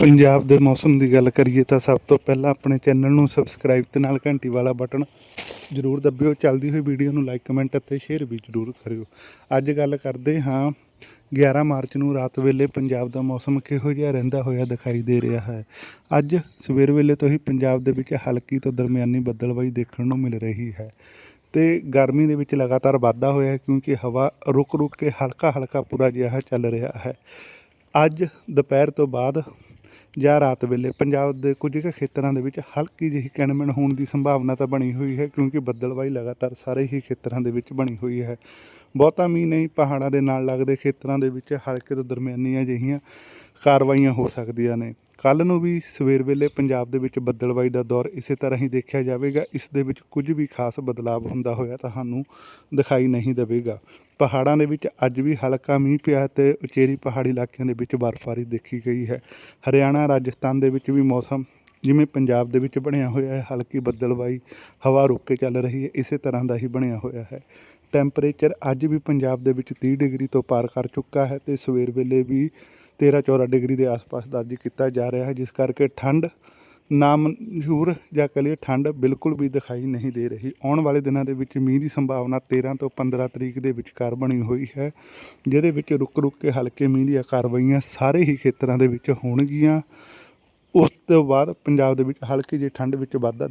ਪੰਜਾਬ ਦੇ ਮੌਸਮ ਦੀ ਗੱਲ ਕਰੀਏ ਤਾਂ ਸਭ ਤੋਂ ਪਹਿਲਾਂ ਆਪਣੇ ਚੈਨਲ ਨੂੰ ਸਬਸਕ੍ਰਾਈਬ ਤੇ ਨਾਲ ਘੰਟੀ ਵਾਲਾ ਬਟਨ ਜ਼ਰੂਰ ਦਬਿਓ। ਚੱਲਦੀ ਹੋਈ ਵੀਡੀਓ ਨੂੰ ਲਾਈਕ ਕਮੈਂਟ ਅਤੇ ਸ਼ੇਅਰ ਵੀ ਜ਼ਰੂਰ ਕਰਿਓ। ਅੱਜ ਗੱਲ ਕਰਦੇ ਹਾਂ 11 ਮਾਰਚ ਨੂੰ ਰਾਤ ਵੇਲੇ ਪੰਜਾਬ ਦਾ ਮੌਸਮ ਕਿਹੋ ਜਿਹਾ ਰਹਿੰਦਾ ਹੋਇਆ ਦਿਖਾਈ ਦੇ ਰਿਹਾ ਹੈ। ਅੱਜ ਸਵੇਰ ਵੇਲੇ ਤੋਂ ਹੀ ਪੰਜਾਬ ਦੇ ਵਿੱਚ ਹਲਕੀ ਤੋਂ ਦਰਮਿਆਨੀ ਬੱਦਲਬਾਈ ਦੇਖਣ ਨੂੰ ਮਿਲ ਰਹੀ ਹੈ ਤੇ ਗਰਮੀ ਦੇ ਵਿੱਚ ਲਗਾਤਾਰ ਵਾਧਾ ਹੋਇਆ ਕਿਉਂਕਿ ਹਵਾ ਰੁਕ ਰੁਕ ਕੇ ਹਲਕਾ ਹਲਕਾ ਪੂਰਾ ਜਿਹਾ ਚੱਲ ਰਿਹਾ ਹੈ। ਅੱਜ ਦੁਪਹਿਰ ਤੋਂ ਬਾਅਦ ਜਾਂ ਰਾਤ ਵੇਲੇ ਪੰਜਾਬ ਦੇ ਕੁਝ ਕੁ ਖੇਤਰਾਂ ਦੇ ਵਿੱਚ ਹਲਕੀ ਜਿਹੀ ਕਿਣਮਣ ਹੋਣ ਦੀ ਸੰਭਾਵਨਾ ਤਾਂ ਬਣੀ ਹੋਈ ਹੈ, ਕਿਉਂਕਿ ਬੱਦਲਬਾਈ ਲਗਾਤਾਰ ਸਾਰੇ ਹੀ ਖੇਤਰਾਂ ਦੇ ਵਿੱਚ ਬਣੀ ਹੋਈ ਹੈ। ਬਹੁਤਾ ਮੀਂਹ ਨਹੀਂ, ਪਹਾੜਾਂ ਦੇ ਨਾਲ ਲੱਗਦੇ ਖੇਤਰਾਂ ਦੇ ਵਿੱਚ ਹਲਕੇ ਤੋਂ ਦਰਮਿਆਨੀਆਂ ਜਿਹੀਆਂ ਕਾਰਵਾਈਆਂ ਹੋ ਸਕਦੀਆਂ ਨੇ। ਕੱਲ ਨੂੰ ਵੀ ਸਵੇਰ ਵੇਲੇ ਪੰਜਾਬ ਦੇ ਵਿੱਚ ਬੱਦਲਬਾਈ ਦਾ ਦੌਰ ਇਸੇ ਤਰ੍ਹਾਂ ਹੀ ਦੇਖਿਆ ਜਾਵੇਗਾ। ਇਸ ਦੇ ਵਿੱਚ ਕੁਝ ਵੀ ਖਾਸ ਬਦਲਾਅ ਹੁੰਦਾ ਹੋਇਆ ਤੁਹਾਨੂੰ ਦਿਖਾਈ ਨਹੀਂ ਦੇਵੇਗਾ। ਪਹਾੜਾਂ ਦੇ ਵਿੱਚ ਅੱਜ ਵੀ ਹਲਕਾ ਮੀਂਹ ਪਿਆ ਤੇ ਉਚੇਰੀ ਪਹਾੜੀ ਇਲਾਕਿਆਂ ਦੇ ਵਿੱਚ ਬਰਫ਼ਬਾਰੀ ਦੇਖੀ ਗਈ ਹੈ। ਹਰਿਆਣਾ, ਰਾਜਸਥਾਨ ਦੇ ਵਿੱਚ ਵੀ ਮੌਸਮ ਜਿਵੇਂ ਪੰਜਾਬ ਦੇ ਵਿੱਚ ਬਣਿਆ ਹੋਇਆ ਹੈ, ਹਲਕੀ ਬੱਦਲਬਾਈ ਹਵਾ ਰੁਕ ਕੇ ਚੱਲ ਰਹੀ ਹੈ, ਇਸੇ ਤਰ੍ਹਾਂ ਦਾ ਹੀ ਬਣਿਆ ਹੋਇਆ ਹੈ। ਟੈਂਪਰੇਚਰ ਅੱਜ ਵੀ ਪੰਜਾਬ ਦੇ ਵਿੱਚ 30 ਡਿਗਰੀ ਤੋਂ ਪਾਰ ਕਰ ਚੁੱਕਾ ਹੈ ਤੇ ਸਵੇਰ ਵੇਲੇ ਵੀ 13 14 ਡਿਗਰੀ ਦੇ ਆਸ-ਪਾਸ ਦਰਜ ਕੀਤਾ ਜਾ ਰਿਹਾ ਹੈ, ਜਿਸ ਕਰਕੇ ਠੰਡ ਨਾਮਨਜ਼ੂਰ ਜਾਂ ਕਹ ਲਈਏ ਠੰਡ ਬਿਲਕੁਲ ਵੀ ਦਿਖਾਈ ਨਹੀਂ ਦੇ ਰਹੀ। ਆਉਣ ਵਾਲੇ ਦਿਨਾਂ ਦੇ ਵਿੱਚ ਮੀਂਹ ਦੀ ਸੰਭਾਵਨਾ 13 ਤੋਂ 15 ਤਰੀਕ ਦੇ ਵਿਚਕਾਰ ਬਣੀ ਹੋਈ ਹੈ, ਜਿਹਦੇ ਵਿੱਚ ਰੁਕ-ਰੁਕ ਕੇ ਹਲਕੇ ਮੀਂਹ ਦੀਆਂ ਕਾਰਵਾਈਆਂ ਸਾਰੇ ਹੀ ਖੇਤਰਾਂ ਦੇ ਵਿੱਚ ਹੋਣਗੀਆਂ। ਉਸ ਤੋਂ ਬਾਅਦ ਪੰਜਾਬ ਦੇ ਵਿੱਚ ਹਲਕੀ ਜਿਹੀ ਠੰਡ ਵਿੱਚ ਵਾਧਾ